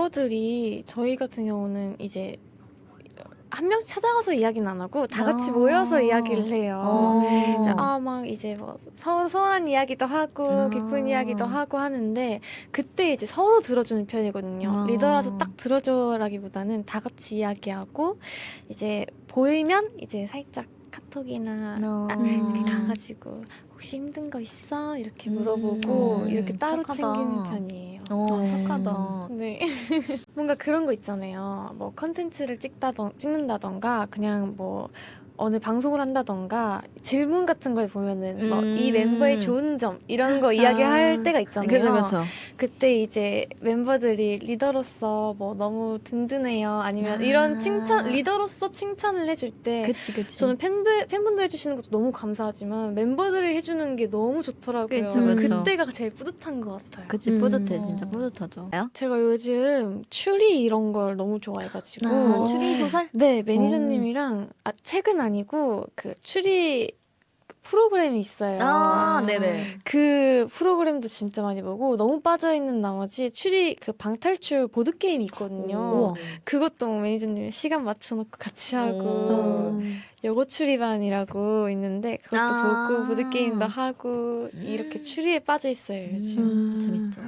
멤버들이 저희 같은 경우는 이제 한 명씩 찾아가서 이야기는 안 하고 다 같이 아. 모여서 이야기를 해요. 어. 이제 아막 이제 뭐 서로 서운한 이야기도 하고 아. 기쁜 이야기도 하고 하는데 그때 이제 서로 들어주는 편이거든요. 아. 리더라서 딱 들어줘라기보다는 다 같이 이야기하고 이제 보이면 이제 살짝 카톡이나 어. 아, 이렇게 가가지고 혹시 힘든 거 있어 이렇게 물어보고 음. 이렇게 따로 착하다. 챙기는 편이에요. 어, 네. 착하다. 네. 뭔가 그런 거 있잖아요. 뭐 컨텐츠를 찍다던 찍는다던가 그냥 뭐 어느 방송을 한다던가 질문 같은 걸 보면은 뭐이 음. 멤버의 좋은 점 이런 거 이야기할 때가 있잖아요. 그렇죠, 그렇죠. 그때 이제 멤버들이 리더로서 뭐 너무 든든해요. 아니면 이런 아. 칭찬 리더로서 칭찬을 해줄 때 그치, 그치. 저는 팬들 팬분들 해주시는 것도 너무 감사하지만 멤버들이 해주는 게 너무 좋더라고요. 그쵸, 그쵸. 때가 제일 뿌듯한 것 같아요. 그치, 음. 뿌듯해. 진짜 뿌듯하죠. 제가 요즘 추리 이런 걸 너무 좋아해가지고 아, 추리 소설? 네 매니저님이랑 아 책은 아니 고 그 추리 프로그램이 있어요. 아, 네네. 그 프로그램도 진짜 많이 보고 너무 빠져 있는 나머지 추리 그 방탈출 보드 게임이 있거든요. 우와. 그것도 매니저님 시간 맞춰놓고 같이 하고 오. 여고 추리반이라고 있는데 그것도 아. 보고 보드 게임도 하고 이렇게 추리에 빠져 있어요 요즘. 음, 재밌죠.